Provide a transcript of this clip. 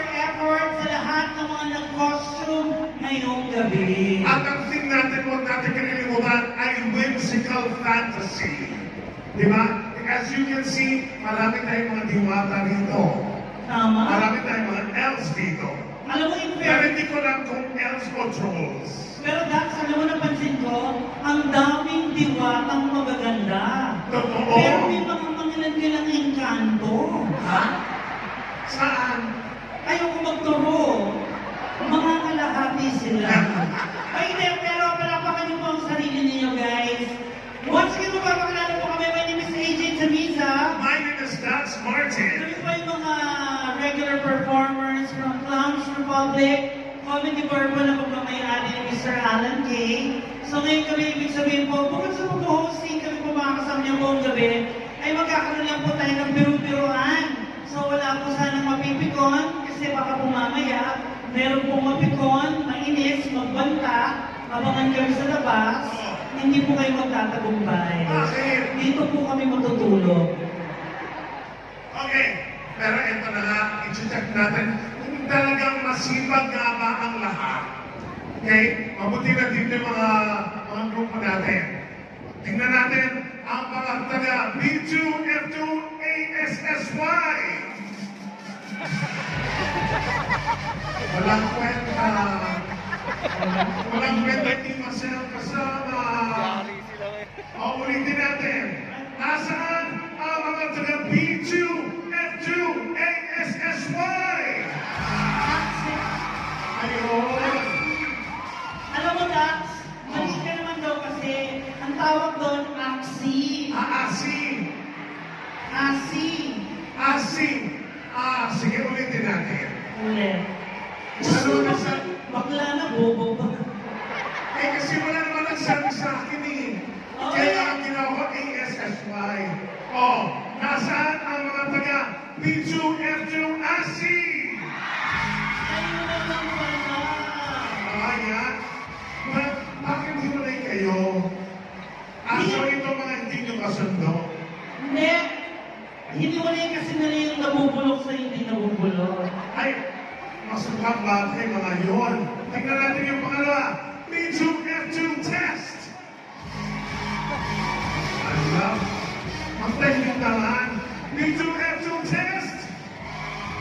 effort sa lahat ng mga nag-costume ngayong gabi. At ang thing natin, huwag natin kalilimutan, ay whimsical fantasy. Di ba? As you can see, marami tayong mga diwata dito. Tama? Marami tayong mga elves dito. Alam mo, in Pero fairness, hindi ko lang kung elves o trolls. pero Dax, alam mo napansin ko, ang daming diwatang magaganda. Totoo. Pero may mga mangilan-ngilang engkanto. Ha? Saan? Magturo. Mga kalahati sila. Ay, hindi, pero palapakan niyo po ang sarili ninyo, guys. Once again, mapapakilala po kami. My name is AJ Tamiza. My name is Dax Martin. Kami po yung mga regular performers from Clowns Republic, Comedy Purple na pagmamayari ni Mr. Alan Kay. So ngayon kami, ibig sabihin po, bukod sa pag-hosting kami po mga kasama niyo buong gabi, ay magkakaroon lang po tayo ng biru-biruan. So wala po sanang mapipikon, kasi baka po mamaya, meron pong mapikon, mainis, magbanta, abangan kami sa labas, hindi po kayo magtatagumpay. Bakit? Dito po kami matutulog. Okay, pero ito na nga, i-check natin kung talagang masipag nga ba ang lahat. Okay? Mabuti na dito yung mga, mga grupo natin. Tingnan natin ang mga taga B2, F2, ASSY. Walang kwenta. Walang kwenta, hindi masayang kasama. O, ulitin natin. Nasaan ang mga taga B2, F2, ASSY? Ayun. Alam mo, Dax, mali ka naman daw kasi ang tawag doon, aksi. Aasin. Asi. Asin. Ah, sige, ulitin natin. Ulit. Ano na sa... Bakla na, bobo pa. Eh, kasi wala naman nagsabi sa akin eh. Kaya ang ginawa ko, ASSY. Oh, nasaan ang mga taga B2, F2, Asin? Ayun na lang pala. Kaya, ba- bakit hiwalay kayo? Ah, so ito mga hindi nyo kasundo. Hindi. Hindi wala yung kasi nila yung nabubulok sa hindi nabubulok. Ay, masukang bagay mga yon. Tingnan